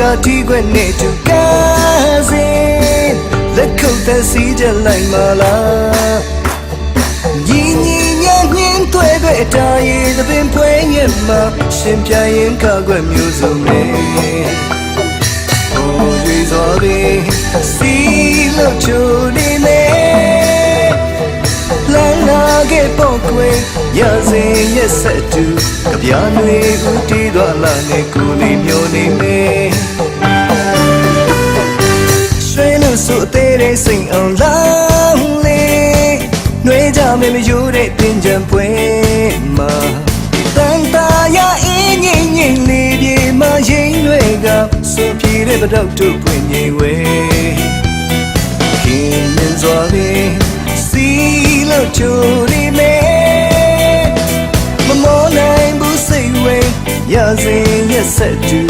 တွေကတီးခွက်နဲ့တူကားစေလက်ခုပ်သက်စီးကြလိုက်မလားညီညီညာညင်းတွေ့တွေ့အတားရည်သပင်ပွဲညမှာရှင်ပြရင်ခါခွက်မျိုးစုံနဲ့ဟိုရွေစွာပင်စီလို့ချိုနေနေလာလာခဲ့ပေါ့ကွယ်ရစဉ်ရက်ဆက်တူကြပြားတွေဦးတီးသွားလာနေကိုယ်လေးမျိုးနေမေရွှေ လို့ဆိုသေးတဲ့စိတ်အောင်လောင်းလေးနှွေးကြမယ်မယူတဲ့ပြင်ကြံပွဲမှာတန်တာရအင်းငိမ့်ငိမ့်လေးပြေမရင်တွေကဆိုပြေတဲ့ပတော့တို့ပွင့်ငိမ့်ဝဲခင်မင်းစွာပင်စီလို့ချိုနေမေမမောနိုင်ဘူးစိတ်ဝေးရစဉ်ရက်ဆက်တူ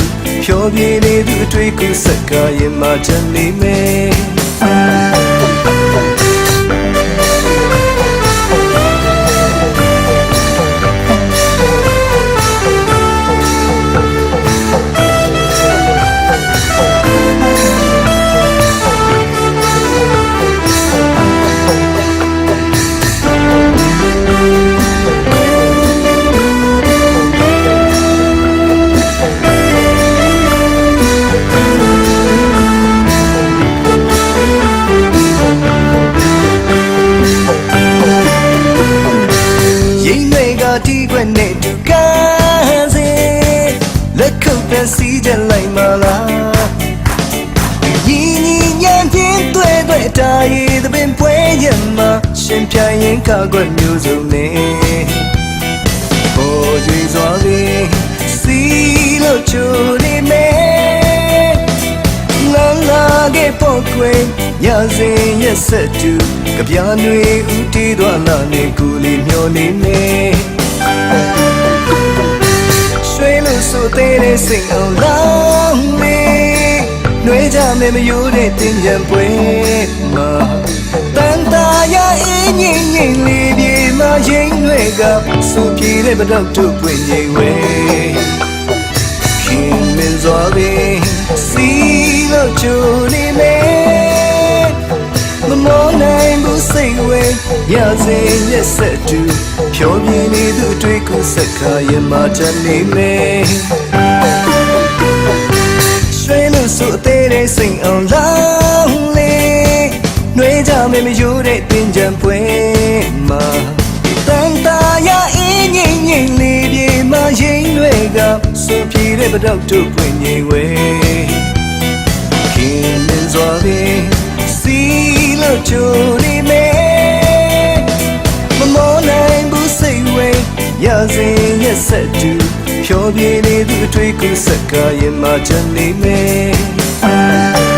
ဖြောပြနေသူအတွေ့ကိုစက္ကရင်မှချန်နေမေရိ ကတီးခွက်နဲ့တူကားစေလက်ခုပ်သက်စီးကြလိုက်မလားညီညီညာပြင်းတွေ့တွေ့တာရည်သပင်ပွဲရမှာရှင်ပြိုင်ရင်ကာကွယ်မျိုးစုံနဲ့ဟိုရွေစွာပင်စီလို့ချိုနေမေလာလာခဲ့ပေါ့ကွယ်ညစဉ်ရက်ဆက်တူကြပြားတွေဦးတီးသွားလာနေကူလီမျောနေနေ ရွှေလို့ဆိုသေးတဲ့စိတ်အောင်လောင်းမေနှွေးကြမယ်မယူတဲ့တင်ကြံပွဲမှာတန်တာရအင်းငိမ့်ငိမ့်လေးပြေမရင်တွေကစူပြေတဲ့ပတော့တို့ပွင့်ငိမ့်ဝဲ မောနိုင်ဘူးစိတ်ဝဲရစဉ်ရက်ဆက်တူဖြောပြင်းနေသူအတွေ့ကိုစက္ခါရမချန်နေမေရွှေလို့ဆိုအသေးတဲ့စိတ်အောင်လောင်းလေးနှွေးကြမယ်မယူတဲ့တင်ကြံပွဲမှာတန်တာရအင်းငိမ့်ငိမ့်လေးပြေမရင်တွေကဆိုပြေတဲ့ပတော့တို့ပွင့်ငိမ့်ဝဲခင်မင်းစွာပင်စီ လို့ချိုနေမေမမောနိုင်ဘူးစိတ်ဝေးရစဉ်ရက်ဆက်တူဖြောပြနေသူအတွေ့ကိုစက္ကရင်မှချန်နေမေ